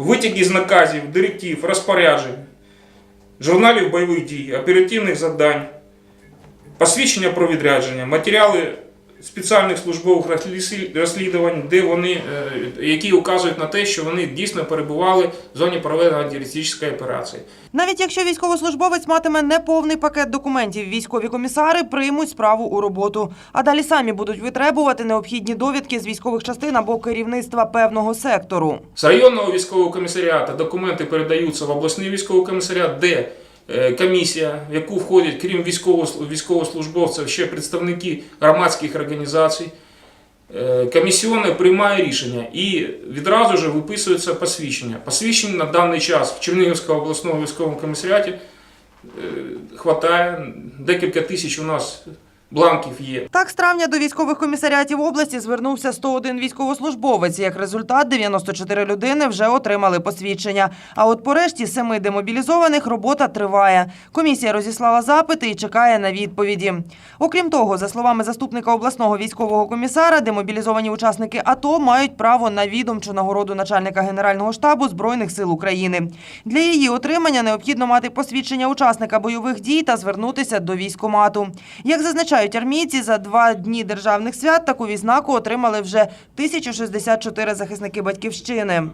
витяги з наказів, директив, розпоряджень, журналів бойових дій, оперативних завдань, посвідчення про відрядження, матеріали спеціальних службових розслі- розслідувань, де вони, е, які указують на те, що вони дійсно перебували в зоні проведення антитерористичної операції. Навіть якщо військовослужбовець матиме неповний пакет документів, військові комісари приймуть справу у роботу, а далі самі будуть витребувати необхідні довідки з військових частин або керівництва певного сектору. З районного військового комісаріату документи передаються в обласний військовий комісаріат, де комісія, в яку входять, крім військово- військовослужбовців, ще представники громадських організацій. Е, Комісіони приймає рішення і відразу ж виписується посвідчення. Посвідчень на даний час в Чернігівському обласному військовому комісаріаті е, хватає. Декілька тисяч у нас бланків є. Так, з травня до військових комісаріатів області звернувся 101 військовослужбовець. Як результат, 94 людини вже отримали посвідчення. А от по решті семи демобілізованих робота триває. Комісія розіслала запити і чекає на відповіді. Окрім того, за словами заступника обласного військового комісара, демобілізовані учасники АТО мають право на відомчу нагороду начальника Генерального штабу Збройних сил України. Для її отримання необхідно мати посвідчення учасника бойових дій та звернутися до військкомату. Як зазначають армійці, за два дні державних свят таку відзнаку отримали вже 1064 захисники батьківщини.